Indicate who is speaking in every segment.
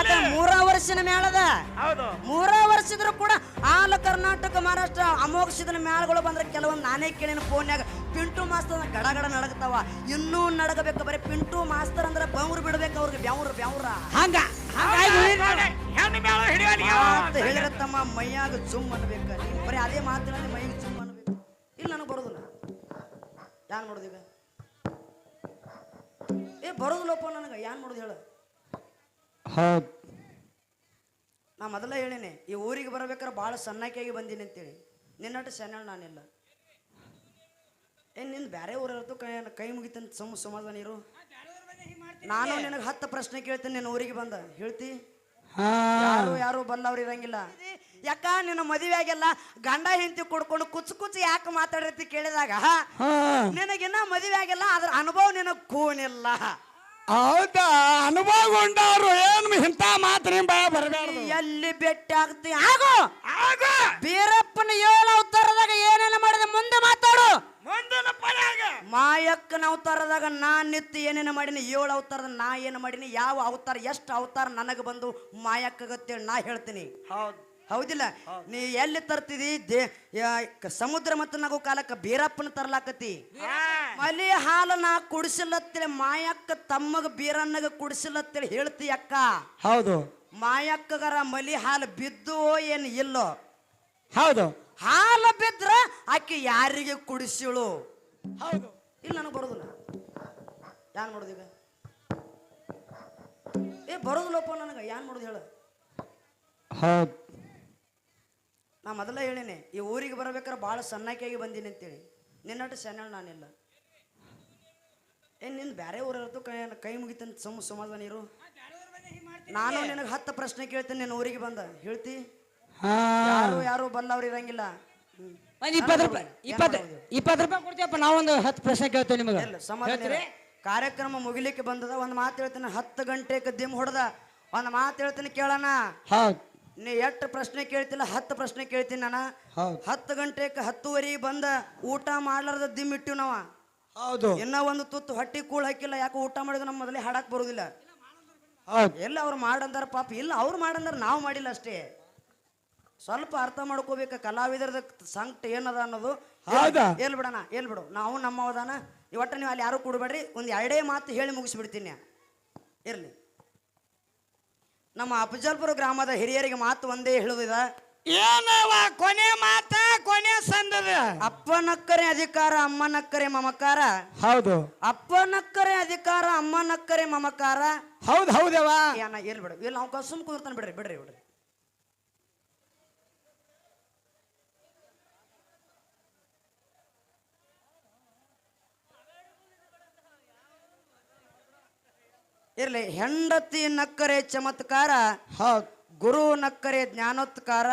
Speaker 1: ಅದ ಮೂರ ವರ್ಷದ ಮೇಳದ
Speaker 2: ಹೌದು.
Speaker 1: ಮೂರ ವರ್ಷದ್ರು ಕೂಡ ಆಲ ಕರ್ನಾಟಕ ಮಹಾರಾಷ್ಟ್ರ ಅಮೋಘಸಿದ ಮೇಳಗಳು ಬಂದ್ರೆ ಕೆಲವೊಂದು ನಾನೇ ಕೇಳಿನ ಫೋನ್ಯಾಗ ಪಿಂಟು ಮಾಸ್ತರ್ ಗಡ ಗಡ ನಡಗತಾವ. ಇನ್ನೂ ನಡಗಬೇಕು ಬರೀ ಪಿಂಟು ಮಾಸ್ತರ್ ಅಂದ್ರೆ ಬೆವ್ರು ಬಿಡ್ಬೇಕು ಅವ್ರಿಗೆ ಬ್ಯಾವ್ರ ಬ್ಯಾವ್ರ
Speaker 3: ಹಂಗ.
Speaker 1: ಹೇಳಿರತ್ತಮ್ಮ ಮೈಯಾಗ ಜುಮ್ ಅನ್ಬೇಕ ನೀನ್ ಬರೀ ಅದೇ ಮಾತಿನಲ್ಲಿ ಮೈಯಾಗ ಜುಮ್ ಅನ್ಬೇಕು. ಇಲ್ಲ ನನಗೆ ಬರೋದಿಲ್ಲ. ಯಾನ್ ಮಾಡೋದು ಈಗ? ಏ ಬರೋದಿಲ್ಲಪ್ಪ ನನಗೆ. ಯಾನ್ ಮಾಡೋದು ಹೇಳು?
Speaker 3: ಹೌದು.
Speaker 1: ನಾ ಮೊದಲ ಹೇಳಿನಿ ಈ ಊರಿಗೆ ಬರ್ಬೇಕಾದ್ರೆ ಭಾಳ ಸಣ್ಣಕ್ಕಾಗಿ ಬಂದೀನಿ ಅಂತೇಳಿ. ನಿನ್ನಟ್ಟು ಸಣ್ಣ ನಾನಿಲ್ಲ. ಏನ್ ನಿಂದು ಬೇರೆ ಊರಿರ್ತು ಕೈ ಕೈ ಮುಗಿತಂತ ಸುಮ್ಮ ಸಮಾಧಾನ ಇರು. ನಾನು ನಿನಗೆ ಹತ್ತು ಪ್ರಶ್ನೆ ಕೇಳ್ತೇನೆ ನಿನ್ನ ಊರಿಗೆ ಬಂದ. ಹೇಳ್ತಿ? ಯಾರು ಯಾರು ಬಲ್ಲವ್ರು ಇರಂಗಿಲ್ಲ. ಯಾಕ ನಿನ್ನ ಮದುವೆ ಆಗಿಲ್ಲ? ಗಂಡ ಹೆಂಡತಿ ಕೊಡ್ಕೊಂಡು ಕುಚ್ಚು ಕುಚ್ ಯಾಕೆ ಮಾತಾಡಿರ್ತಿ ಕೇಳಿದಾಗ? ನಿನಗಿನ್ನ ಮದುವೆ ಆಗಿಲ್ಲ ಅದ್ರ ಅನುಭವ ನಿನಗೆ ಕೂನಿಲ್ಲ.
Speaker 3: ಹೌದಾ? ಅನುಭವ ಮಾತು
Speaker 1: ಎಲ್ಲಿ ಭೇಟಿ ಆಗ್ತಿ? ಆಗೋ.
Speaker 2: ಆಗ.
Speaker 1: ಬೀರಪ್ಪನ ಏಳು ಅವತಾರದಾಗ ಏನೇನ ಮಾಡಿದ? ಮುಂದೆ ಮಾತಾಡು. ಮಾಯಕ್ಕನ ಅವತಾರದಾಗ ನಾ ನಿತ್ತು ಏನೇನ ಮಾಡೀನಿ? ಏಳು ಅವತಾರದ ನಾ ಏನು ಮಾಡೀನಿ? ಯಾವ ಅವತಾರ? ಎಷ್ಟು ಅವತಾರ ನನಗೆ ಬಂದು ಮಾಯಕ್ಕಗತ್ತೇಳಿ ನಾ ಹೇಳ್ತೀನಿ.
Speaker 2: ಹೌದು.
Speaker 1: ಹೌದಿಲ್ಲ. ನೀ ಎಲ್ಲಿ ತರ್ತಿದಿ? ದೇ ಯಾ- ಕ- ಸಮುದ್ರ ಮತ್ತು ನಗು ಕಾಲಕ್ಕೆ ಬೀರಪ್ಪನ ತರ್ಲಾಕತಿ ಮಲಿ ಹಾಲು ನಾ ಕುಡಿಸಿಲ್ಲತ್ತೇಳಿ ಮಾಯಕ್ಕ ತಮ್ಮಗ ಬೀರನ್ನಗ ಕುಡಿಸಿಲ್ಲತ್ತೇಳಿ ಹೇಳ್ತಿ ಅಕ್ಕ.
Speaker 3: ಹೌದು.
Speaker 1: ಮಾಯಕ್ಕಗರ ಮಲಿ ಹಾಲು ಬಿದ್ದು ಏನು ಇಲ್ಲೋ.
Speaker 3: ಹೌದು.
Speaker 1: ಹಾಲು ಬಿದ್ರ ಆಕೆ ಯಾರಿಗೆ ಕುಡಿಸಿಳು
Speaker 3: ಹೌದು.
Speaker 1: ಇಲ್ಲ ನನಗೆ ಬರೋದಿಲ್ಲ. ಯಾನ್ ಮಾಡೋದು ಈಗ? ಏ ಬರೋದಿಲ್ಲಪ್ಪ ನನಗೆ. ಯಾನ್ ಮಾಡೋದು ಹೇಳು?
Speaker 3: ಹೌದು.
Speaker 1: ನಾ ಮೊದಲೇ ಹೇಳಿನಿ ಈ ಊರಿಗೆ ಬರ್ಬೇಕಾದ್ರೆ ಭಾಳ ಸಣ್ಣಕ್ಕಾಗಿ ಬಂದೀನಿ ಅಂತೇಳಿ. ನಿನ್ನಟ್ಟು ಸಣ್ಣ ನಾನಿಲ್ಲ. ಏನು ನಿನ್ನ ಬೇರೆ ಊರಿರ್ತು ಕೈ ಕೈ ಮುಗಿತಂತ ಸಮ ಸಮಾಧಾನ ಇರು ನಾನು ನಿನಗೆ ಹತ್ತು ಪ್ರಶ್ನೆ ಕೇಳ್ತೀನಿ ನಿನ್ನ ಊರಿಗೆ ಬಂದ. ಹೇಳ್ತಿ? ಯಾರು ಯಾರು ಬಲ್ಲವ್ರು ಇರಂಗಿಲ್ಲ. ಹ್ಮ್.
Speaker 3: ಒಂದು ಇಪ್ಪತ್ತು ರೂಪಾಯಿ ಇಪ್ಪತ್ತು ಇಪ್ಪತ್ತು ರೂಪಾಯಿ ಕೊಡ್ತೀವಪ್ಪ ನಾವೊಂದು ಹತ್ತು ಪ್ರಶ್ನೆ ಕೇಳ್ತೇವೆ ನಿಮಗೆ.
Speaker 1: ಇಲ್ಲ ಸಮಾಧಾನ ಕಾರ್ಯಕ್ರಮ ಮುಗಿಲಿಕ್ಕೆ ಬಂದದ ಒಂದು ಮಾತು ಹೇಳ್ತೀನಿ ಹತ್ತು ಗಂಟೆ ದಿಮ್ ಹೊಡೆದ. ಒಂದು ಮಾತು ಹೇಳ್ತೀನಿ ಕೇಳೋಣ.
Speaker 3: ಹೌದು.
Speaker 1: ನೀ ಎಷ್ಟು ಪ್ರಶ್ನೆ ಕೇಳ್ತಿಲ್ಲ ಹತ್ತು ಪ್ರಶ್ನೆ ಕೇಳ್ತೀನಿ ನಾನು.
Speaker 3: ಹೌದು.
Speaker 1: ಹತ್ತು ಗಂಟೆಗೆ ಹತ್ತುವರೆಗೆ ಬಂದ ಊಟ ಮಾಡ್ಲಾರ್ದ ದಿಮ್ ಇಟ್ಟಿವ್ ನಾವ.
Speaker 3: ಹೌದು.
Speaker 1: ಇನ್ನ ಒಂದು ತುತ್ತು ಹೊಟ್ಟಿ ಕೂಳ್ ಹಾಕಿಲ್ಲ ಯಾಕೆ ಊಟ ಮಾಡಿದ್ರೆ ನಮ್ಮ ಮೊದಲೇ ಹಾಡಕ್ ಬರುದಿಲ್ಲ.
Speaker 3: ಹೌದು.
Speaker 1: ಎಲ್ಲ ಅವ್ರು ಮಾಡಂದಾರ ಪಾಪ ಇಲ್ಲ ಅವ್ರು ಮಾಡಂದಾರ ನಾವು ಮಾಡಿಲ್ಲ ಅಷ್ಟೇ. ಸ್ವಲ್ಪ ಅರ್ಥ ಮಾಡ್ಕೋಬೇಕು ಕಲಾವಿದರದ ಸಂಕಟ ಏನದ ಅನ್ನೋದು
Speaker 3: ಹೌದಾ?
Speaker 1: ಎಲ್ ಬಿಡಣ ಎಲ್ ಬಿಡು. ನಾವು ನಮ್ಮವದಾನ ಇವಟ್ಟ ನೀವು ಅಲ್ಲಿ ಯಾರು ಕೊಡಬೇಡ್ರಿ ಒಂದು ಎರಡೇ ಮಾತು ಹೇಳಿ ಮುಗಿಸ್ಬಿಡ್ತೀನಿ. ಇರ್ಲಿ. ನಮ್ಮ ಅಫಜಲ್ಪುರ ಗ್ರಾಮದ ಹಿರಿಯರಿಗೆ ಮಾತು ಒಂದೇ ಹೇಳುವುದ
Speaker 3: ಏನವ ಕೊನೆ ಮಾತ ಕೊನೆ ಸಂದದ?
Speaker 1: ಅಪ್ಪನಕ್ಕರೆ ಅಧಿಕಾರ ಅಮ್ಮನಕ್ಕರೆ ಮಮಕಾರ.
Speaker 3: ಹೌದು.
Speaker 1: ಅಪ್ಪನಕ್ಕರೆ ಅಧಿಕಾರ ಅಮ್ಮನಕ್ಕರೆ ಮಮಕಾರ.
Speaker 3: ಹೌದು ಹೌದವ
Speaker 1: ಏನ ಎಲ್ಲಿ ಬಿಡು ಇಲ್ಲಿ ನಾವು ಕಸುಮ್ ಕುದಿರ್ತಾನೆ ಬಿಡ್ರಿ ಬಿಡ್ರಿ ಬಿಡ್ರಿ. ಇರ್ಲಿ ಹೆಂಡತಿ ನಕ್ಕರೆ ಚಮತ್ಕಾರ
Speaker 3: ಹೌದು.
Speaker 1: ಗುರು ನಕ್ಕರೆ ಜ್ಞಾನೋತ್ಕಾರ.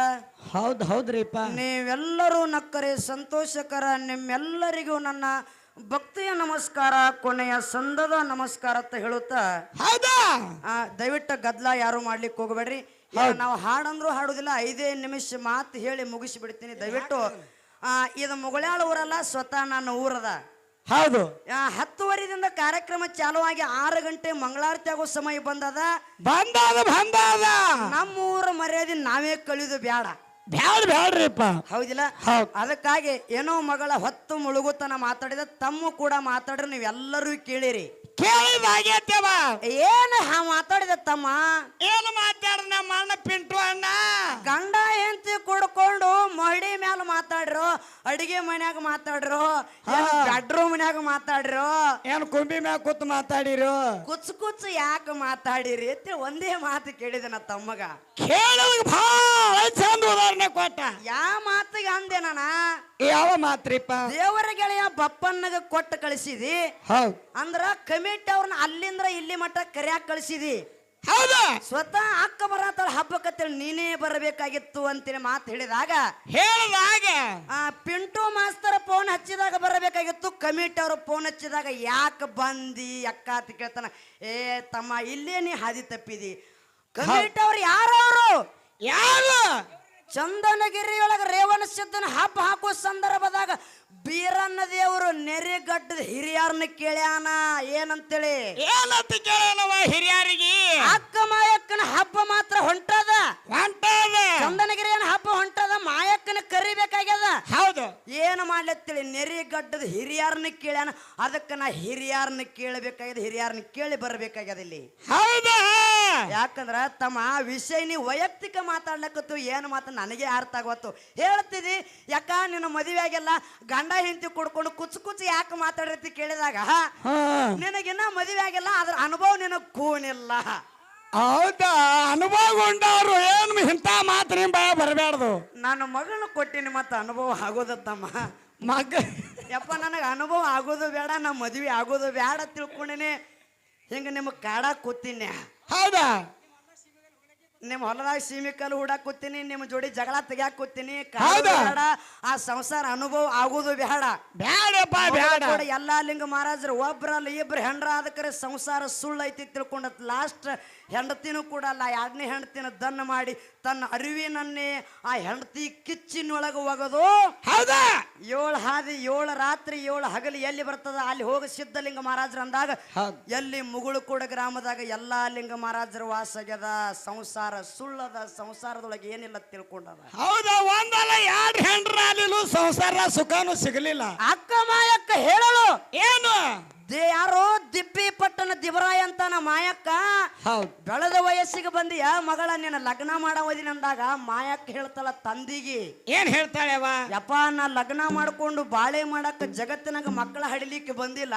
Speaker 3: ಹೌದು ಹೌದ್ರಿಪ್ಪ.
Speaker 1: ನೀವೆಲ್ಲರೂ ನಕ್ಕರೆ ಸಂತೋಷಕರ ನಿಮ್ಮೆಲ್ಲರಿಗೂ ನನ್ನ ಭಕ್ತಿಯ ನಮಸ್ಕಾರ ಕೊನೆಯ ಸಂದದ ನಮಸ್ಕಾರ ಅಂತ ಹೇಳುತ್ತಾ.
Speaker 3: ಹೌದಾ?
Speaker 1: ದಯವಿಟ್ಟು ಗದ್ಲ ಯಾರು ಮಾಡ್ಲಿಕ್ಕೆ ಹೋಗಬೇಡ್ರಿ. ನಾವು ಹಾಡಂದ್ರೂ ಹಾಡುದಿಲ್ಲ ಐದೇ ನಿಮಿಷ ಮಾತು ಹೇಳಿ ಮುಗಿಸಿ ಬಿಡ್ತೀನಿ ದಯವಿಟ್ಟು ಆ, ಇದು ಮುಗಳಾಳ ಊರಲ್ಲ ಸ್ವತಃ ನನ್ನ ಊರದ.
Speaker 3: ಹೌದು.
Speaker 1: ಆ, ಹತ್ತುವರೆದಿಂದ ಕಾರ್ಯಕ್ರಮ ಚಾಲುವಾಗಿ ಆರು ಗಂಟೆ ಮಂಗಳಾರತಿ ಆಗೋ ಸಮಯ ಬಂದದ.
Speaker 3: ಬಂದಾದ ಬಂದಾದ.
Speaker 1: ನಮ್ಮೂರ ಮರ್ಯಾದೆ ನಾವೇ ಕಳಿಯೋದು ಬ್ಯಾಡ.
Speaker 3: ಬ್ಯಾಡ ಬ್ಯಾಡ್ರಿಪ್ಪ.
Speaker 1: ಹೌದಿಲ್ಲ?
Speaker 3: ಹೌದು.
Speaker 1: ಅದಕ್ಕಾಗಿ ಏನೋ ಮಗಳ ಹೊತ್ತು ಮುಳುಗುತನ ಮಾತಾಡಿದ ತಮ್ಮ ಕೂಡ ಮಾತಾಡ್ರಿ ನೀವೆಲ್ಲರೂ ಕೇಳಿರಿ.
Speaker 3: ಕೇಳಿದಾಗೈತೆವ.
Speaker 1: ಏನ್ ಮಾತಾಡಿದ ತಮ್ಮ?
Speaker 3: ಏನು ಮಾತಾಡ ನಮ್ಮ ಅಣ್ಣ ಪಿಂಟು ಅಣ್ಣ?
Speaker 1: ಗಂಡ ಹೆಂಡತಿ ಕುಡ್ಕೊಂಡು ಮಹಡಿ ಮ್ಯಾಲ ಮಾತಾಡ್ರು ಅಡಿಗೆ ಮನ್ಯಾಗ ಮಾತಾಡ್ರು ಬೆಡ್ರೂಮ್ ಮನ್ಯಾಗ ಮಾತಾಡ್ರು?
Speaker 3: ಏನ್ ಕುಂಬಿ ಮ್ಯಾಗ ಕೂತು ಮಾತಾಡಿರು?
Speaker 1: ಕುಚ್ ಕುಚ್ ಯಾಕೆ ಮಾತಾಡಿರಿ ಅಂತ ಒಂದೇ ಮಾತು ಕೇಳಿದೆ ನಾ ತಮ್ಮಗ.
Speaker 3: ಕೇಳಿದ ಭಾಳ ಚಂದ ಉದಾಹರಣೆ ಕೊಟ್ಟ.
Speaker 1: ಯಾವ ಮಾತಿಗೆ ಅಂದೆ ನಾನ?
Speaker 3: ಯಾವ ಮಾತ್ರಿಪ್ಪ?
Speaker 1: ದೇವರ ಗೆಳೆಯ ಬಪ್ಪನ್ನಗ ಕೊಟ್ಟು ಕಳಿಸಿದಿ.
Speaker 3: ಹೌದು.
Speaker 1: ಅಂದ್ರ ಕಮಿಟಿ ಅವ್ರನ್ನ ಅಲ್ಲಿಂದ್ರ ಇಲ್ಲಿ ಮಟ್ಟ ಕರ್ಯಾಕ್ ಕಳಿಸಿದಿ.
Speaker 3: ಹೌದು.
Speaker 1: ಸ್ವತಃ ಅಕ್ಕ ಬರತ್ತಾಳ ಹಬ್ಬಕ್ಕತ್ತೇಳಿ ನೀನೇ ಬರಬೇಕಾಗಿತ್ತು ಅಂತೇಳಿ ಮಾತು ಹೇಳಿದಾಗ
Speaker 3: ಹೇಳಿದಾಗ
Speaker 1: ಆ ಪಿಂಟು ಮಾಸ್ತರ್ ಫೋನ್ ಹಚ್ಚಿದಾಗ ಬರಬೇಕಾಗಿತ್ತು ಕಮಿಟಿ ಅವರು ಫೋನ್ ಹಚ್ಚಿದಾಗ ಯಾಕೆ ಬಂದಿ ಅಕ್ಕ ಅಂತ ಕೇಳ್ತಾನ ಏ ತಮ್ಮ ಇಲ್ಲೇ ನೀ ಹಾದಿ ತಪ್ಪಿದಿ. ಕಮಿಟಿ ಅವ್ರು ಯಾರವರು
Speaker 3: ಯಾರು?
Speaker 1: ಚಂದನಗಿರಿಯೊಳಗ ರೇವಣ ಸಿದ್ದನ ಹಬ್ಬ ಹಾಕುವ ಸಂದರ್ಭದಾಗ ಬೀರನ್ನ ದೇವರು ನೆರೆಗಟ್ಟದ ಹಿರಿಯರನ್ನ ಕೇಳ್ಯಾನ ಏನಂತೇಳಿ?
Speaker 3: ಏನಂತ ಕೇಳವ ಹಿರಿಯರಿಗೆ?
Speaker 1: ಅಕ್ಕ ಮಾಯಕ್ಕನ ಹಬ್ಬ ಮಾತ್ರ ಹೊಂಟದ. ಹೊಂಟದ. ಅಂತೇಳಿ ನೆರಿಗಡ್ಡದ ಹಿರಿಯರನ್ನ ಕೇಳ್ಯಾನ. ಅದಕ್ಕೆ ನಾ ಹಿರಿಯರನ್ನ ಕೇಳಬೇಕಾಗ್ಯದ ಹಿರಿಯರನ್ನ ಕೇಳಿ ಬರಬೇಕಾಗ್ಯದ ಇಲ್ಲಿ.
Speaker 3: ಹೌದಾ?
Speaker 1: ಯಾಕಂದ್ರ ತಮ್ಮ ವಿಷಯ ನೀ ವೈಯಕ್ತಿಕ ಮಾತಾಡ್ಲಕತ್ತು ಏನು ಮಾತು ನನಗೆ ಅರ್ಥ ಆಗೋತ್ತು. ಹೇಳ್ತಿದಿ ಯಾಕ ನಿನ್ನ ಮದುವೆ ಆಗಿಲ್ಲ? ಗಂಡ ಹೆಂಡತಿ ಕುಡ್ಕೊಂಡು ಕುಚ್ ಕುಚ್ ಯಾಕೆ ಮಾತಾಡಿರ್ತಿ ಕೇಳಿದಾಗ ನಿನಗಿನ್ನ ಮದುವೆ ಆಗಿಲ್ಲ ಅದ್ರ ಅನುಭವ ನಿನಗೆ ಕೂನಿಲ್ಲ.
Speaker 3: ಹೌದಾ? ಅನುಭವಗೊಂಡವ್ರು ಏನು ಇಂಥ ಮಾತು ನಿಮ್ಮ ಬರಬೇಡ್ದು
Speaker 1: ನಾನು ಮಗನ ಕೊಟ್ಟಿನಿ ಮತ್ತೆ ಅನುಭವ ಆಗೋದತ್ತಮ್ಮ.
Speaker 3: ಮಗ
Speaker 1: ಯಪ್ಪ ನನಗೆ ಅನುಭವ ಆಗೋದು ಬೇಡ ನಮ್ಮ ಮದುವೆ ಆಗೋದು ಬೇಡ ತಿಳ್ಕೊಂಡಿನಿ. ಹಿಂಗೆ ನಿಮಗೆ ಕಾಡಾಕ್ ಕೂತೀನಿ.
Speaker 3: ಹೌದಾ?
Speaker 1: ನಿಮ್ಮ ಹೊಲದಾಗ ಸೀಮೆ ಕಲ್ಲು ಹೂಡಾಕ್ ಕೂತೀನಿ ನಿಮ್ಮ ಜೋಡಿ ಜಗಳ ತೆಗ್ಯಾಕ್ ಕೂತೀನಿ ಕಾಡೋದು
Speaker 3: ಹೌದಾ?
Speaker 1: ಬೇಡ ಆ ಸಂಸಾರ ಅನುಭವ ಆಗೋದು ಬೇಡ
Speaker 3: ಬ್ಯಾಡಪ್ಪ ಬ್ಯಾಡ
Speaker 1: ಎಲ್ಲಾ ಲಿಂಗ ಮಹಾರಾಜರು ಒಬ್ರಲ್ಲ ಇಬ್ರು ಹೆಂಡ್ರ ಅದಕ್ಕರೆ ಸಂಸಾರ ಸುಳ್ಳು ಐತಿ ತಿಳ್ಕೊಂಡ ಲಾಸ್ಟ್ ಹೆಂಡತಿನೂ ಕೂಡ ಅಲ್ಲ ಎರಡನೇ ಹೆಂಡತಿನ ದನ್ನ ಮಾಡಿ ತನ್ನ ಅರಿವಿನನ್ನೇ ಆ ಹೆಂಡತಿ ಕಿಚ್ಚಿನೊಳಗೆ ಒಗದು
Speaker 3: ಹೌದಾ
Speaker 1: ಏಳು ಹಾದಿ ಏಳು ರಾತ್ರಿ ಏಳು ಹಗಲಿ ಎಲ್ಲಿ ಬರ್ತದ ಅಲ್ಲಿ ಹೋಗಿ ಸಿದ್ಧಲಿಂಗ ಮಹಾರಾಜರು ಅಂದಾಗ
Speaker 3: ಹೌದ್.
Speaker 1: ಎಲ್ಲಿ ಮುಗುಳುಕೂಡ ಗ್ರಾಮದಾಗ ಎಲ್ಲಾ ಲಿಂಗ ಮಹಾರಾಜರ ವಾಸಗ್ಯದ ಸಂಸಾರ ಸುಳ್ಳದ ಸಂಸಾರದೊಳಗೆ ಏನಿಲ್ಲ ತಿಳ್ಕೊಂಡದ
Speaker 3: ಹೌದಾ ಒಂದಲ್ಲ ಎರಡು ಹೆಂಡ್ರಾಲಿಲು ಸಂಸಾರ ಸುಖನು ಸಿಗಲಿಲ್ಲ.
Speaker 1: ಅಕ್ಕ ಮಾಯಕ್ಕ ಹೇಳಲು
Speaker 3: ಏನು?
Speaker 1: ದೇ ಯಾರೋ ದಿಬ್ಬಿ ಪಟ್ಟಣ ದಿವರಾಯ ಅಂತಾನ ಮಾಯಕ್ಕ ಬೆಳೆದ ವಯಸ್ಸಿಗೆ ಬಂದಿಯ ಮಗಳ ನಿನ್ನ ಲಗ್ನ ಮಾಡೋದಿನ ಅಂದಾಗ ಮಾಯಕ್ಕ ಹೇಳ್ತಾಳ ತಂದಿಗೆ.
Speaker 3: ಏನ್ ಹೇಳ್ತಾಳೆ
Speaker 1: ಯಪ್ಪ ನಾ ಲಗ್ನ ಮಾಡ್ಕೊಂಡು ಬಾಳೆ ಮಾಡಕ್ಕ ಜಗತ್ತಿನಾಗ ಮಕ್ಕಳ ಹಡಿಲಿಕ್ಕೆ ಬಂದಿಲ್ಲ.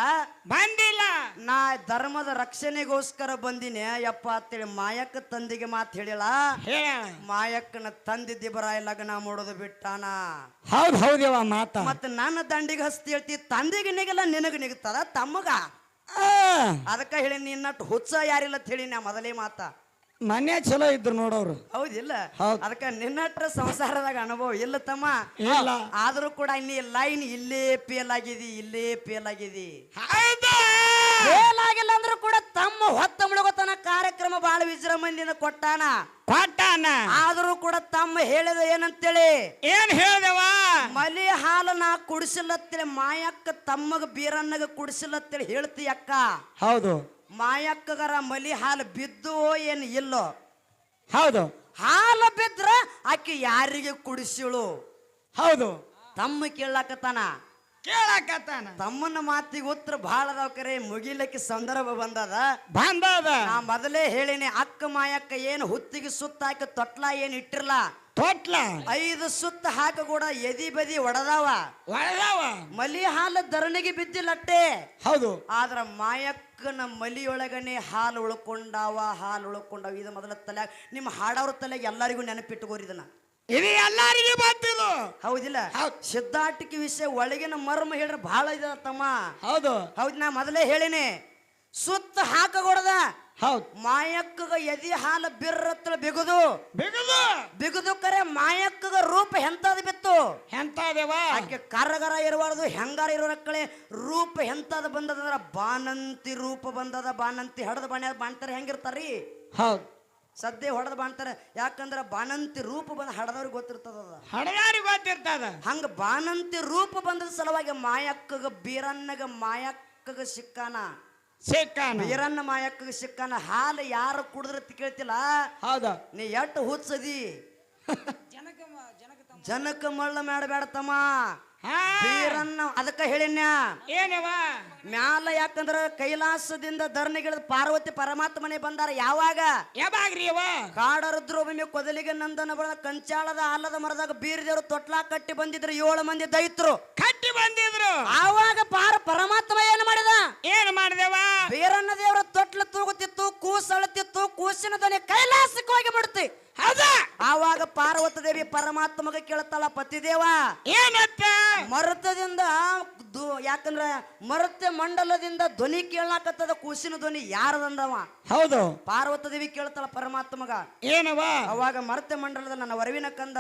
Speaker 3: ಬಂದಿಲ್ಲ.
Speaker 1: ನಾ ಧರ್ಮದ ರಕ್ಷಣೆಗೋಸ್ಕರ ಬಂದಿನಿ. ಯಪ್ಪ ಅಂತೇಳಿ ಮಾಯಕ್ಕ ತಂದಿಗೆ ಮಾತು ಹೇಳಿಳ
Speaker 3: ಹೇಳ.
Speaker 1: ಮಾಯಕ್ಕನ ತಂದಿ ದಿಬರಾಯ ಲಗ್ನ ಮಾಡೋದು ಬಿಟ್ಟಾನ.
Speaker 3: ಹೌದ್ ಹೌದವ ಮಾತ.
Speaker 1: ಮತ್ತ ನನ್ನ ದಂಡಿಗೆ ಹಸ್ತಿ ಹೇಳ್ತಿ ತಂದಿಗೆ ನಿಗಲ್ಲ ನಿನಗ ನಿಗ್ತದ ತಮ್ಮಗ? ಅದಕ್ಕ ಹೇಳಿ ನಿನ್ನಟ್ಟು ಹುಚ್ಚ ಯಾರಿಲ್ಲ ಅಂತ ಹೇಳಿ ನಾ ಮೊದಲೇ ಮಾತ.
Speaker 3: ಮನೆ ಚಲೋ ಇದ್ರು ನೋಡವ್ರು
Speaker 1: ಹೌದಿಲ್ಲ?
Speaker 3: ಹೌದ್.
Speaker 1: ಅದಕ್ಕ ನಿನ್ನಟ್ರ ಸಂಸಾರದಾಗ ಅನುಭವ ಇಲ್ಲ ತಮ್ಮ.
Speaker 3: ಇಲ್ಲ.
Speaker 1: ಆದ್ರೂ ಕೂಡ ನೀ ಲೈನ್ ಇಲ್ಲೇ ಫೇಲ್ ಆಗಿದಿ ಇಲ್ಲೇ ಫೇಲ್ ಆಗಿದಿ.
Speaker 3: ಹೌದಾ.
Speaker 1: ಫೇಲ್ ಆಗಿಲ್ಲ ಅಂದ್ರೂ ಕೂಡ ತಮ್ಮ ಹೊತ್ತ ಮುಳುಗತನ ಕಾರ್ಯಕ್ರಮ ಬಹಳ ವಿಜೃಂಭಣೆಯಿಂದ ಕೊಟ್ಟಾನ.
Speaker 3: ಕೊಟ್ಟಾನ.
Speaker 1: ಆದ್ರೂ ಕೂಡ ತಮ್ಮ ಹೇಳಿದ ಏನಂತೇಳಿ?
Speaker 3: ಏನ್ ಹೇಳ್ದವ?
Speaker 1: ಮಲಿ ಹಾಲು ನಾ ಕುಡಿಸಿಲ್ಲತ್ತೇಳಿ ಮಾಯಕ್ಕ ತಮ್ಮಗ ಬೀರನ್ನಗ ಕುಡಿಸಿಲ್ಲತ್ತೇಳಿ ಹೇಳ್ತಿ ಅಕ್ಕ.
Speaker 3: ಹೌದು.
Speaker 1: ಮಾಯಕ್ಕಗರ ಮಲಿ ಹಾಲು ಬಿದ್ದು ಏನು ಇಲ್ಲೋ?
Speaker 3: ಹೌದು.
Speaker 1: ಹಾಲು ಬಿದ್ರ ಆಕೆ ಯಾರಿಗೆ ಕುಡಿಸಿಳು
Speaker 3: ಹೌದು.
Speaker 1: ತಮ್ಮ ಕೇಳಾಕತ್ತಾನ?
Speaker 3: ಕೇಳಕತ್ತಾನ.
Speaker 1: ತಮ್ಮನ ಮಾತಿಗೆ ಉತ್ತರ ಬಹಳ ಅದಾವ ಕರೆ ಮುಗಿಲಕ್ಕೆ ಸಂದರ್ಭ ಬಂದದ.
Speaker 3: ಬಂದದ.
Speaker 1: ನಾ ಮೊದಲೇ ಹೇಳಿನಿ ಅಕ್ಕ ಮಾಯಕ್ಕ ಏನು ಹುತ್ತಿಗೆ ಸುತ್ತ ಹಾಕಿ ತೊಟ್ಲ ಏನು ಇಟ್ಟಿರ್ಲ?
Speaker 3: ತೊಟ್ಲ.
Speaker 1: ಐದು ಸುತ್ತ ಹಾಕ ಕೂಡ ಎದಿ ಬದಿ ಒಡದಾವ.
Speaker 3: ಒಳದವ
Speaker 1: ಮಲಿ ಹಾಲು ಧರಣಿಗೆ ಬಿದ್ದಿಲ್ಲಟ್ಟೆ.
Speaker 3: ಹೌದು.
Speaker 1: ಆದ್ರ ಮಾಯಕ್ಕನ ಮಲಿಯೊಳಗನೆ ಹಾಲು ಉಳ್ಕೊಂಡಾವ ಹಾಲು ಉಳ್ಕೊಂಡಾವ. ಇದು ಮೊದಲ ತಲೆ ನಿಮ್ಮ ಹಾಡವ್ರ ತಲೆ ಎಲ್ಲರಿಗೂ ನೆನಪಿಟ್ಟುಕೋರಿ ಇದನ್ನ.
Speaker 3: ಇದು ಎಲ್ಲರಿಗೂ ಬಂತಿದು
Speaker 1: ಹೌದಿಲ್ಲ?
Speaker 3: ಹೌದ್.
Speaker 1: ಸಿದ್ಧಾಟಿಕೆ ವಿಷಯ ಒಳಗಿನ ಮರ್ಮ ಹೇಳ್ರೆ ಬಹಳ ಇದೆ ತಮ್ಮ
Speaker 3: ಹೌದು.
Speaker 1: ಹೌದ್ ನಾ ಮೊದಲೇ ಹೇಳಿನಿ. ಸುತ್ತ ಹಾಕಗೊಡದ.
Speaker 3: ಹೌದು.
Speaker 1: ಮಾಯಕ್ಕಗ ಎದಿ ಹಾಲ ಬಿರ್ರತ್ತಳ ಬಿಗುದು.
Speaker 3: ಬಿಗುದು.
Speaker 1: ಬಿಗುದು ಕರೆ ಮಾಯಕ್ಕಗ ರೂಪ ಎಂತದ ಬಿತ್ತು.
Speaker 3: ಎಂತದೇವ
Speaker 1: ಆಕೆ ಕರಗರ ಇರಬಾರ್ದು ಹೆಂಗಾರ ಇರೋ ಕಳೆ ರೂಪ ಎಂತದ ಬಂದದಂದ್ರ ಬಾನಂತಿ ರೂಪ ಬಂದದ ಬಾನಂತಿ ಹಡದ ಬಾಣ ಬಾಣ್ತಾರೆ ಹೆಂಗಿರ್ತಾರ್ರಿ?
Speaker 3: ಹೌದು.
Speaker 1: ಸದ್ಯ ಹೊಡೆದ ಬಾಣ್ತಾರೆ. ಯಾಕಂದ್ರ ಬಾನಂತಿ ರೂಪ ಬಂದ ಹಡದವ್ರಿಗೆ ಗೊತ್ತಿರ್ತದ
Speaker 3: ಹಡದವ್ರಿಗೆ ಗೊತ್ತಿರ್ತದ.
Speaker 1: ಹಂಗ ಬಾನಂತಿ ರೂಪ ಬಂದದ ಸಲುವಾಗಿ ಮಾಯಕ್ಕಗ ಬೀರನ್ನಗ ಮಾಯಕ್ಕಗ ಸಿಕ್ಕಾನ.
Speaker 3: ಸಿಕ್ಕಾನ?
Speaker 1: ವೀರಣ್ಣ ಮಾಯಕ್ಕ ಸಿಕ್ಕಾನ ಹಾಲು ಯಾರು ಕುಡಿದ್ರೆ ಕೇಳ್ತಿಲ್ಲ?
Speaker 3: ಹೌದು?
Speaker 1: ನೀ ಎಟ್ಟು ಹುಚ್ಚದಿ? ಜನಕ ಮಳ್ಳ ಮಾಡಬೇಡ ತಮ್ಮ ಬೀರನ್ನ ಅದಕ್ಕ ಹೇಳಿನ್ಯ?
Speaker 3: ಏನವ?
Speaker 1: ಮ್ಯಾಲ ಯಾಕಂದ್ರ ಕೈಲಾಸದಿಂದ ಧರಣಿಗಿಳಿದ ಪಾರ್ವತಿ ಪರಮಾತ್ಮನೆ ಬಂದಾರ ಯಾವಾಗ?
Speaker 3: ಯಾವಾಗ್ರಿ ಅವ?
Speaker 1: ಕಾಡರುದ್ರೋಭೂಮಿ ಕೊದಲಿಗೆ ನಂದನ ಬಳ ಕಂಚಾಳದ ಆಲದ ಮರದಾಗ ಬೀರದೇವರು ತೊಟ್ಲಾ ಕಟ್ಟಿ ಬಂದಿದ್ರು ಏಳು ಮಂದಿ ದೈತ್ರು.
Speaker 3: ಕಟ್ಟಿ ಬಂದಿದ್ರು.
Speaker 1: ಆವಾಗ ಪಾರ ಪರಮಾತ್ಮ ಏನು ಮಾಡಿದ?
Speaker 3: ಏನ್ ಮಾಡಿದೆವ?
Speaker 1: ಬೀರನ್ನ ದೇವರ ತೊಟ್ಲ ತೂಗುತ್ತಿತ್ತು ಕೂಸಳುತ್ತಿತ್ತು ಕೂಸಿನ ದನಿ ಕೈಲಾಸಕ್ಕೆ ಹೋಗಿ ಬಿಡ್ತಿ
Speaker 3: ಹೌದ?
Speaker 1: ಆವಾಗ ಪಾರ್ವತ ದೇವಿ ಪರಮಾತ್ಮಗ ಕೇಳ್ತಾಳ ಪತಿದೇವ
Speaker 3: ಏನತ್ತ
Speaker 1: ಮರುತದಿಂದ ದು- ಯಾಕಂದ್ರ ಮರುತ್ಯ ಮಂಡಲದಿಂದ ಧ್ವನಿ ಕೇಳಾಕತ್ತದ ಕೂಸಿನ ಧ್ವನಿ ಯಾರದಂದವ?
Speaker 3: ಹೌದು.
Speaker 1: ಪಾರ್ವತ ದೇವಿ ಕೇಳ್ತಾಳ ಪರಮಾತ್ಮಗ.
Speaker 3: ಏನವ?
Speaker 1: ಅವಾಗ ಮರ್ತ್ಯ ಮಂಡಲದ ನನ್ನ ವರವಿನ ಕಂದ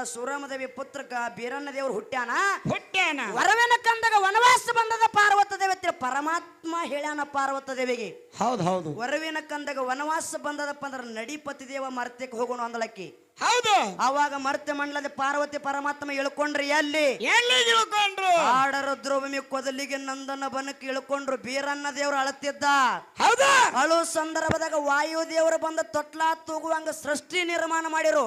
Speaker 1: ದೇವಿ ಪುತ್ರಕ ಬೀರನ್ನ ದೇವರು ಹುಟ್ಟ್ಯಾನ?
Speaker 3: ಹುಟ್ಟ್ಯಾನ?
Speaker 1: ವರವಿನ ಕಂದಾಗ ವನವಾಸ ಬಂದದ ಪಾರ್ವತ ದೇವಿ ಪರಮಾತ್ಮ ಹೇಳ್ಯಾನ ಪಾರ್ವತ ದೇವಿಗೆ.
Speaker 3: ಹೌದು ಹೌದು.
Speaker 1: ವರವಿನ ಕಂದಾಗ ವನವಾಸ ಬಂದದಪ್ಪ ಅಂದ್ರ ನಡಿಪತಿ ದೇವ ಮರ್ತ್ಯಕ್ಕೆ ಹೋಗೋಣ ಅಂದಳಕ್ಕಿ
Speaker 3: ಹೌದು.
Speaker 1: ಅವಾಗ ಮರ್ತ್ಯ ಮಂಡಲದ ಪಾರ್ವತಿ ಪರಮಾತ್ಮ ಇಳ್ಕೊಂಡ್ರಿ ಎಲ್ಲಿ?
Speaker 3: ಎಲ್ಲಿ ಇಳ್ಕೊಂಡ್ರು
Speaker 1: ಆಡರ ದ್ರೌಪದಿ ಕೊದಲಿಗೆ ನಂದನ ಬನಕ್ಕೆ ಇಳ್ಕೊಂಡ್ರು ಬೀರನ್ನ ದೇವ್ರು ಅಳತಿದ್ದ.
Speaker 3: ಹೌದಾ.
Speaker 1: ಅಳು ಸಂದರ್ಭದಾಗ ವಾಯು ದೇವರು ಬಂದ ತೊಟ್ಲಾ ತೂಗುವಂಗ ಸೃಷ್ಟಿ ನಿರ್ಮಾಣ ಮಾಡಿರು.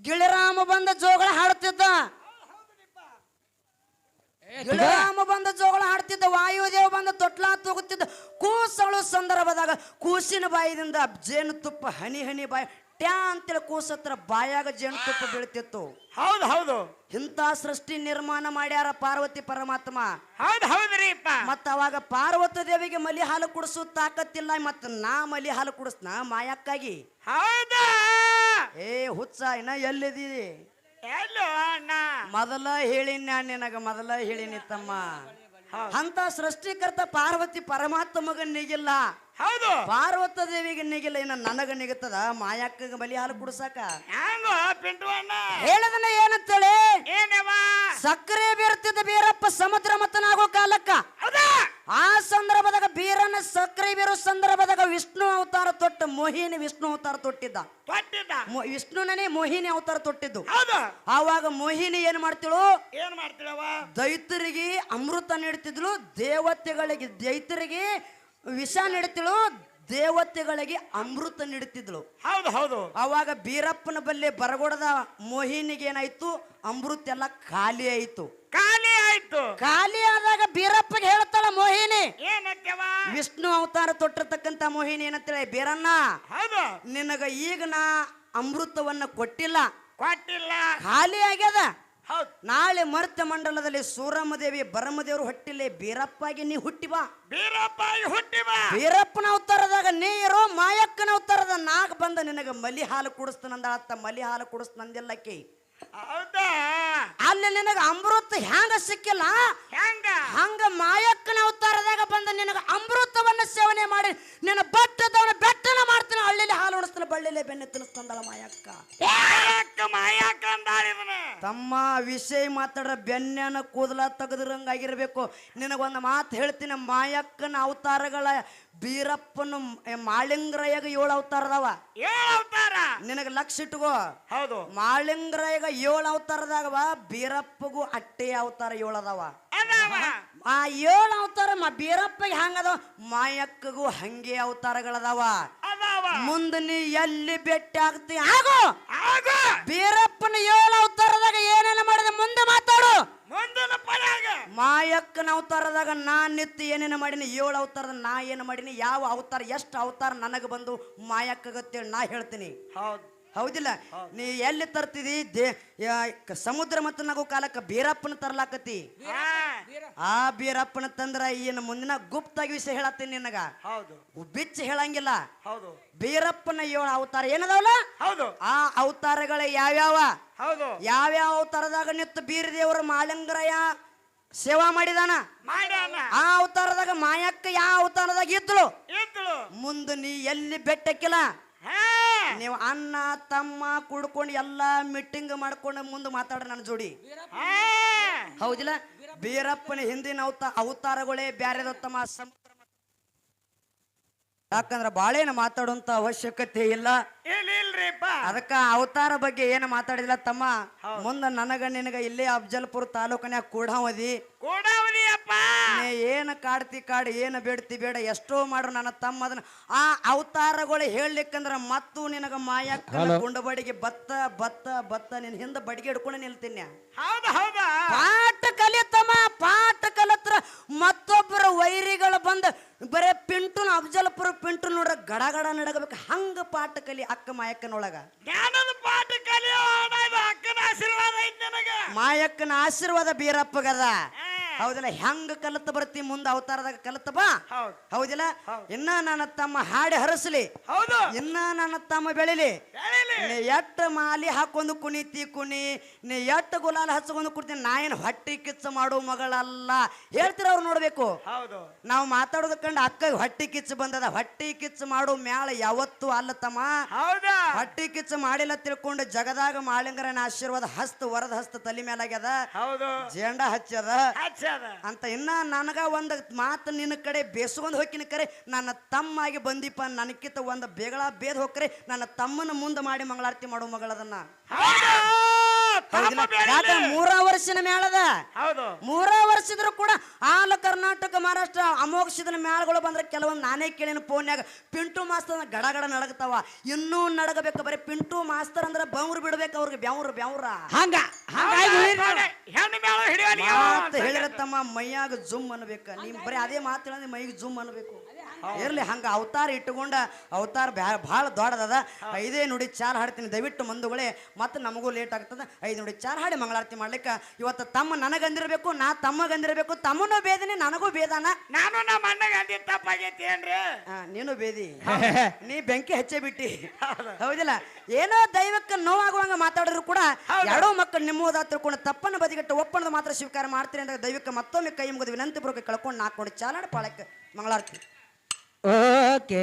Speaker 1: ಗಿಳಿರಾಮ ಬಂದ ಜೋಗಳ ಹಾಡುತ್ತಿದ್ದ ಗಿಳಿರಾಮ ಬಂದ ಜೋಗಳ ಹಾಡ್ತಿದ್ದ ವಾಯುದೇವ ಬಂದ ತೊಟ್ಲಾ ತೂಗುತ್ತಿದ್ದ. ಕೂಸಳು ಸಂದರ್ಭದಾಗ ಕೂಸಿನ ಬಾಯಿದಿಂದ ಜೇನುತುಪ್ಪ ಹನಿ ಹನಿ ಬಾಯಿ ಟ್ಯಾ ಅಂತೇಳಿ ಕೂಸ ಹತ್ರ ಬಾಯಾಗ ಜೇನುತುಪ್ಪ ಬೀಳ್ತಿತ್ತು.
Speaker 2: ಹೌದು ಹೌದು.
Speaker 1: ಇಂತ ಸೃಷ್ಟಿ ನಿರ್ಮಾಣ ಮಾಡ್ಯಾರ ಪಾರ್ವತಿ ಪರಮಾತ್ಮ.
Speaker 2: ಹೌದು ಹೌದ್ರಿಪ್ಪ
Speaker 1: ಮತ್ತ ಅವಾಗ ಪಾರ್ವತ ದೇವಿಗೆ ಮಲಿ ಹಾಲು ಕುಡಿಸೋ ತಾಕತ್ತಿಲ್ಲ ಮತ್ತ ನಾ ಮಲಿ ಹಾಲು ಕುಡಿಸ್ನ ಮಾಯಕ್ಕಾಗಿ.
Speaker 2: ಹೌದಾ.
Speaker 1: ಏ ಹುಚ್ಚ ಇನ್ನ ಎಲ್ಲಿದ್ದೀರಿ?
Speaker 2: ಎಲ್ಲೋ ಅಣ್ಣ.
Speaker 1: ಮೊದಲ ಹೇಳಿನ ನಿನಗ ಮೊದಲ ಹೇಳಿನಿ ತಮ್ಮ. ಅಂತ ಸೃಷ್ಟಿಕರ್ತ ಪಾರ್ವತಿ ಪರಮಾತ್ಮಗ ನಿಗಿಲ್ಲ
Speaker 2: ಹೌದು.
Speaker 1: ಪಾರ್ವತ ದೇವಿಗೆ ನಿಗಿಲ್ಲ ಇನ್ನ ನನಗ ನಿಗತದ ಮಾಯಾಕ್ಕ ಬಲಿ ಹಾಲು ಕುಡ್ಸಾಕ?
Speaker 2: ಹ್ಯಾಂಗೋ ಪಿಂಟು ಅಣ್ಣ?
Speaker 1: ಹೇಳದನ್ನ ಏನಂತೇಳಿ?
Speaker 2: ಏನವ?
Speaker 1: ಸಕ್ಕರೆ ಬೀರ್ತಿದ್ದ ಬೀರಪ್ಪ ಸಮುದ್ರ ಮತನಾಗೋ ಕಾಲಕ್ಕ. ಆ ಸಂದರ್ಭದಾಗ ಬೀರನ ಸಕ್ಕರೆ ಬೀರೋ ಸಂದರ್ಭದಾಗ ವಿಷ್ಣು ಅವತಾರ ತೊಟ್ಟ ಮೋಹಿನಿ ವಿಷ್ಣು ಅವತಾರ ತೊಟ್ಟಿದ್ದ.
Speaker 2: ತೊಟ್ಟಿದ್ದ?
Speaker 1: ಮೊ- ಮೋಹಿನಿ ಅವತಾರ ತೊಟ್ಟಿದ್ದು.
Speaker 2: ಹೌದು.
Speaker 1: ಆವಾಗ ಮೋಹಿನಿ ಏನ್ ಮಾಡ್ತಿಳು?
Speaker 2: ಏನ್ ಮಾಡ್ತೀಳವ?
Speaker 1: ದೈತ್ಯರಿಗೆ ಅಮೃತ ನೀಡ್ತಿದ್ಲು ದೇವತೆಗಳಿಗೆ ದೈತ್ಯರಿಗೆ ವಿಷ ನೀಡುತ್ತಿಳು ದೇವತೆಗಳಿಗೆ ಅಮೃತ ನೀಡುತ್ತಿದ್ಳು.
Speaker 2: ಹೌದು ಹೌದು.
Speaker 1: ಅವಾಗ ಬೀರಪ್ಪನ ಬಲ್ಲಿ ಬರಗೊಡದ ಮೋಹಿನಿಗೆ ಏನಾಯ್ತು? ಅಮೃತ ಎಲ್ಲ ಖಾಲಿ ಆಯ್ತು.
Speaker 2: ಖಾಲಿ ಆಯ್ತು.
Speaker 1: ಖಾಲಿ ಆದಾಗ ಬೀರಪ್ಪಗೆ ಹೇಳ್ತಾಳ ಮೋಹಿನಿ ವಿಷ್ಣು ಅವತಾರ ತೊಟ್ಟಿರ್ತಕ್ಕಂತ ಮೋಹಿನಿ ಏನಂತೇಳಿ ಬೀರಣ್ಣ
Speaker 2: ಹೌದು.
Speaker 1: ನಿನಗ ಈಗ ನಾ ಅಮೃತವನ್ನ ಕೊಟ್ಟಿಲ್ಲ.
Speaker 2: ಕೊಟ್ಟಿಲ್ಲ.
Speaker 1: ಖಾಲಿ ಆಗ್ಯದ. ನಾಳೆ ಮರ್ತ ಮಂಡಲದಲ್ಲಿ ಸೂರಮ್ಮದೇವಿ ಬರಮದೇವರು ಹೊಟ್ಟಿಲೆ ಬೀರಪ್ಪಾಗಿ ನೀ ಹುಟ್ಟಿ ಬಾ.
Speaker 2: ಬೀರಪ್ಪ ಹುಟ್ಟಿ ಬಾ.
Speaker 1: ಬೀರಪ್ಪನ ಅವತಾರದಾಗ ನೀರು ಮಾಯಕ್ಕನ ಉತ್ತರದ ನಾಗ ಬಂದ ನಿನಗ ಮಲಿ ಹಾಲು ಕುಡಿಸ್ತನಂದ ಅತ್ತ ಮಲಿ ಹಾಲು ಕುಡಿಸ್ತಂದಿಲ್ಲಕ್ಕಿ
Speaker 2: ಹೌದಾ?
Speaker 1: ಅಲ್ಲಿ ನಿನಗ ಅಮೃತ ಹ್ಯಾಂಗ ಸಿಕ್ಕಿಲ್ಲ?
Speaker 2: ಹೆಂಗ
Speaker 1: ಹಂಗ ಮಾಯಕ್ಕನ ಅವತಾರದಾಗ ಬಂದ ನಿನಗ ಅಮೃತವನ್ನ ಸೇವನೆ ಮಾಡಿ ನಿನ್ನ ಬಟ್ಟದವನ ಬೆಟ್ಟನ ಮಾಡ್ತಾನೆ. ಹಳ್ಳಿಲಿ ಹಾಲು ಉಣಿಸ್ತಾನೆ ಬಳ್ಳಿಲೆ ಬೆನ್ನೆ ತಿನ್ನಿಸ್ತಂದಳ ಮಾಯಕ್ಕ. ತಮ್ಮ ವಿಷಯ ಮಾತಾಡ್ರ ಬೆನ್ನೆನ ಕೂದಲ ತೆಗೆದ್ರಂಗಾಗಿರ್ಬೇಕು. ನಿನಗೊಂದು ಮಾತು ಹೇಳ್ತೀನಿ ಮಾಯಕ್ಕನ ಅವತಾರಗಳ ಬೀರಪ್ಪನ ಮಾಳಿಂಗ್ರಯ್ಯಗ ಏಳು ಅವತಾರದವ
Speaker 2: ಏಳು ಅವತಾರ?
Speaker 1: ನಿನಗೆ ಲಕ್ಷ ಇಟ್ಕೋ.
Speaker 2: ಹೌದು.
Speaker 1: ಮಾಳಿಂಗ್ರಯ್ಯಗ ಏಳು ಅವತಾರದಾಗವ ಬೀರಪ್ಪಗೂ ಅಟ್ಟೆ ಅವತಾರ ಏಳು ಅದಾವ ಆ ಏಳು ಅವತಾರ ಮ ಬೀರಪ್ಪಗೆ ಹಂಗದ ಮಾಯಕ್ಕಗೂ ಹಂಗೆ ಅವತಾರಗಳದಾವ. ಮುಂದೆ ನೀ ಎಲ್ಲಿ ಭೇಟಿ ಆಗ್ತಿ? ಆಗೋ. ಬೀರಪ್ಪನ ಏಳು ಅವತಾರದಾಗ ಏನೇನು ಮಾಡಿದ ಮುಂದೆ ಮಾತಾಡು. ಮಾಯಕ್ಕನ ಅವತಾರದಾಗ ನಾ ನಿತ್ತು ಏನೇನು ಮಾಡಿನಿ? ಏಳು ಅವತಾರದ ನಾ ಏನು ಮಾಡಿನಿ? ಯಾವ ಅವತಾರ ಎಷ್ಟು ಅವತಾರ ನನಗೆ ಬಂದು ಮಾಯಕ್ಕಗತ್ತೇಳಿ ನಾ ಹೇಳ್ತೀನಿ.
Speaker 2: ಹೌದು.
Speaker 1: ಹೌದಿಲ್ಲ? ನೀ ಎಲ್ಲಿ ತರ್ತಿದಿ? ದೇ ಸಮುದ್ರ ಮತ್ತು ನಗು ಕಾಲಕ್ಕೆ ಬೀರಪ್ಪನ ತರ್ಲಾಕತಿ ಆ ಬೀರಪ್ಪನ ತಂದ್ರ ಏನು ಮುಂದಿನ ಗುಪ್ತಾಗಿ ವಿಷಯ ಹೇಳತ್ತೀನಿ ನಿನಗ.
Speaker 2: ಹೌದು.
Speaker 1: ಬಿಚ್ಚ ಹೇಳಂಗಿಲ್ಲ.
Speaker 2: ಹೌದು.
Speaker 1: ಬೀರಪ್ಪನ ಏಳು ಅವತಾರ ಏನದಾವಲ್ಲ?
Speaker 2: ಹೌದು.
Speaker 1: ಆ ಅವತಾರಗಳ ಯಾವ್ಯಾವ?
Speaker 2: ಹೌದು.
Speaker 1: ಯಾವ್ಯಾವ ಅವತಾರದಾಗ ನಿತ್ತು ಬೀರದೇವರ ದೇವರು ಮಾಲಿಂಗರಾಯ ಸೇವಾ ಮಾಡಿದಾನ? ಆ ಅವತಾರದಾಗ ಮಾಯಕ್ಕ ಯಾವ ಅವತಾರದಾಗ ಇದ್ಳು ಮುಂದ ನೀ ಎಲ್ಲಿ ಬೆಟ್ಟಕ್ಕಿಲ್ಲ? ನೀವು ಅಣ್ಣ ತಮ್ಮ ಕುಡ್ಕೊಂಡು ಎಲ್ಲಾ ಮೀಟಿಂಗ್ ಮಾಡ್ಕೊಂಡು ಮುಂದೆ ಮಾತಾಡ್ರಿ ನನ್ನ ಜೋಡಿ. ಹೌದಿಲ್ಲ? ಬೀರಪ್ಪನ ಹಿಂದಿನ ಅವತ ಅವತಾರಗಳೇ ಬ್ಯಾರೆ ತಮ್ಮ ಸಮುದ್ರ ಯಾಕಂದ್ರ ಬಾಳೇನ ಮಾತಾಡುವಂತ ಅವಶ್ಯಕತೆ ಇಲ್ಲ. ಅದಕ್ಕ ಅವತಾರ ಬಗ್ಗೆ ಏನು ಮಾತಾಡಿಲ್ಲ ತಮ್ಮ. ಮುಂದ ನನಗ ನಿನಗ ಇಲ್ಲೇ ಅಫ್ಜಲ್ಪುರ ತಾಲೂಕಿನ್ಯಾಗ ಕೂಡಾವದಿ ನೀ ಏನು ಕಾಡ್ತಿ ಕಾಡು ಏನು ಬೇಡ್ತಿ ಬೇಡ ಎಷ್ಟೋ ಮಾಡ್ರು ನನ್ನ ತಮ್ಮ ಅದನ್ನ ಆ ಅವತಾರಗಳು ಹೇಳಲಿಕ್ಕಂದ್ರ ಮತ್ತು ನಿನಗ ಮಾಯಕ್ಕನ ಗುಂಡಬಡಿಗೆ ಬತ್ತ ಬತ್ತ ಬತ್ತ ನಿನ್ ಹಿಂದೆ ಬಡಿಗೆ ಹಿಡ್ಕೊಂಡು ನಿಲ್ತೀನಿ
Speaker 2: ಹೌದು ಹೌದಾ?
Speaker 1: ಪಾಠ ಕಲಿತಮ್ಮ ಪಾಠ ಕಲತ್ರ ಮತ್ತೊಬ್ಬರ ವೈರಿಗಳು ಬಂದು ಬರೇ ಪಿಂಟು ಅಫ್ಜಲ್ಪುರ ಪಿಂಟು ನೋಡ್ರ ಗಡ ಗಡ ನಡಗಬೇಕು. ಹಂಗ ಪಾಠ ಕಲಿ ಅಕ್ಕ ಮಾಯಕ್ಕನೊಳಗ.
Speaker 2: ಜ್ಞಾನದ ಪಾಠ ಕಲಿಯೋ ಅಕ್ಕನ ಆಶೀರ್ವಾದ ಐತಿ ನನಗ.
Speaker 1: ಮಾಯಕ್ಕನ ಆಶೀರ್ವಾದ ಬೀರಪ್ಪಗದ. ಹೌದಿಲ್ಲ ಹೆಂಗ ಕಲತ್ ಬರ್ತಿ ಮುಂದ ಅವತಾರದಾಗ ಕಲತ್ ಬಾ.
Speaker 2: ಹೌದು.
Speaker 1: ಹೌದಿಲ್ಲ ಇನ್ನ ನನ್ನ ತಮ್ಮ ಹಾಡಿ ಹರಸಲಿ. ಇನ್ನ ನನ್ನ ತಮ್ಮ ಬೆಳಿಲಿ. ನೀ ಎಟ್ಟ ಮಾಲಿ ಹಾಕೊಂಡು ಕುಣಿತಿ ಕುಣಿ ನೀ ಎಟ್ಟ ಗುಲಾಲ ಹಚ್ಕೊಂಡು ಕುಡ್ತೀನಿ ನಾ ಏನು ಹೊಟ್ಟಿ ಕಿಚ್ಚ ಮಾಡೋ ಮಗಳಲ್ಲ. ಹೇಳ್ತೀರ ಅವ್ರು ನೋಡ್ಬೇಕು?
Speaker 2: ಹೌದು.
Speaker 1: ನಾವು ಮಾತಾಡೋದ ಕಂಡು ಅಕ್ಕ ಹೊಟ್ಟಿ ಕಿಚ್ಚ ಬಂದದ. ಹೊಟ್ಟಿ ಕಿಚ್ಚ ಮಾಡೋ ಮ್ಯಾಳ ಯಾವತ್ತು ಅಲ್ಲ ತಮ್ಮ
Speaker 2: ಹೌದಾ?
Speaker 1: ಹೊಟ್ಟಿ ಕಿಚ್ಚು ಮಾಡಿಲ್ಲ ತಿಳ್ಕೊಂಡು ಜಗದಾಗ ಮಾಳಿಂಗರನ ಆಶೀರ್ವಾದ ಹಸ್ತ ವರದ ಹಸ್ತ ತಲೆ ಮೇಲಾಗ್ಯದ
Speaker 2: ಹೌದು.
Speaker 1: ಜೇಂಡ ಹಚ್ಚದ
Speaker 2: ಹಚ್ಚದ
Speaker 1: ಅಂತ ಇನ್ನ ನನಗ ಒಂದ್ ಮಾತು ನಿನ್ನ ಕಡೆ ಬೇಸ್ಕೊಂಡು ಹೋಗಿನ ಕರೆ. ನನ್ನ ತಮ್ಮಾಗಿ ಬಂದಿಪ್ಪ ನನಕ್ಕಿಂತ ಒಂದು ಬೇಗಳ ಬೇದ್ ಹೋಗ್ರೆ ನನ್ನ ತಮ್ಮನ ಮುಂದೆ ಮಾಡಿ ಮಂಗಳಾರತಿ ಮಾಡೋ ಮಗಳದನ್ನ. ಹೌದಿಲ್ಲ? ಮೂರ ವರ್ಷನ ಮೇಳದ
Speaker 2: ಹೌದು.
Speaker 1: ಮೂರ ವರ್ಷದ್ರು ಕೂಡ ಆಲ ಕರ್ನಾಟಕ ಮಹಾರಾಷ್ಟ್ರ ಅಮೋಕ್ಷದ ಮೇಳಗಳು ಬಂದ್ರೆ ಕೆಲವೊಂದು ನಾನೇ ಕೇಳಿನ ಫೋನ್ಯಾಗ ಪಿಂಟು ಮಾಸ್ತರ್ ಗಡಗಡ ಗಡ ನಡಗತಾವ. ಇನ್ನೂ ನಡಗಬೇಕು ಬರೀ ಪಿಂಟು ಮಾಸ್ತರ್ ಅಂದ್ರೆ ಬೆವ್ರು ಬಿಡ್ಬೇಕು ಅವ್ರಿಗೆ ಬ್ಯಾವ್ರ ಬೆವ್ರ.
Speaker 3: ಹಂಗ ಹಂಗಾಗಿ ತಮ್ಮ ನೀವು.
Speaker 2: ನೋಡಿ, ಹೆಣ್ಣು ಮೇಳ ಹಿಡಿಯಲಿ
Speaker 1: ಮಾತು ಹೇಳಿರತ್ತಮ್ಮ ಮೈಯಾಗ ಜುಮ್ ಅನ್ಬೇಕ. ನೀವ್ ಬರೀ ಅದೇ ಮಾತು ಹೇಳಿದ್ರೆ ಮೈಗೆ ಜುಮ್ ಅನ್ಬೇಕು. ಇರ್ಲಿ ಹಂಗ ಅವತಾರ ಇಟ್ಟುಕೊಂಡ ಅವತಾರ ಭಾಳ ದೊಡ್ಡದದ. ಐದೇ ನುಡಿ ಚಾರ್ ಹಾಡ್ತೀನಿ ದಯವಿಟ್ಟು ಮಂದುಗಳೇ ಮತ್ತೆ ನಮಗೂ ಲೇಟ್ ಆಗ್ತದ. ಐದು ನುಡಿ ಚಾರ್ ಹಾಡಿ ಮಂಗಳಾರತಿ ಮಾಡ್ಲಿಕ್ಕ ಇವತ್ತು ತಮ್ಮ ನನಗಂದಿರಬೇಕು ನಾ ತಮ್ಮಗಂದಿರಬೇಕು ತಮ್ಮನೂ ಬೇದನೆ ನನಗೂ ಬೇದಾನ
Speaker 2: ನಾನು ನಮ್ಮ ಅಣ್ಣಗೆ ತಪ್ಪಾಗೈತಿ ಏನ್ರಿ?
Speaker 1: ಆ, ನೀನು ಬೇದಿ ನೀ ಬೆಂಕಿ ಹಚ್ಚೇ ಬಿಟ್ಟಿ. ಹೌದಿಲ್ಲ? ಏನೋ ದೈವಕ್ಕೆ ನೋವಾಗುವಂಗ ಮಾತಾಡಿದ್ರು ಕೂಡ ಎರಡೂ ಮಕ್ಕಳು ನಿಮ್ಮೋದ ತಿಳ್ಕೊಂಡು ತಪ್ಪನ್ನು ಬದಿಗಟ್ಟು ಒಪ್ಪಣದ ಮಾತ್ರ ಸ್ವೀಕಾರ ಮಾಡ್ತೀನಿ ಅಂತ ದೈವಕ್ಕೆ ಮತ್ತೊಮ್ಮೆ ಕೈ ಮುಗಿದು ವಿನಂತಿ ಪೂರ್ವಕ ಕಳ್ಕೊಂಡು ನಾಲ್ಕು ಚಾಲಾಡ ಪಾಳಕ್ಕೆ ಮಂಗಳಾರತಿ.
Speaker 3: ಓಕೆ.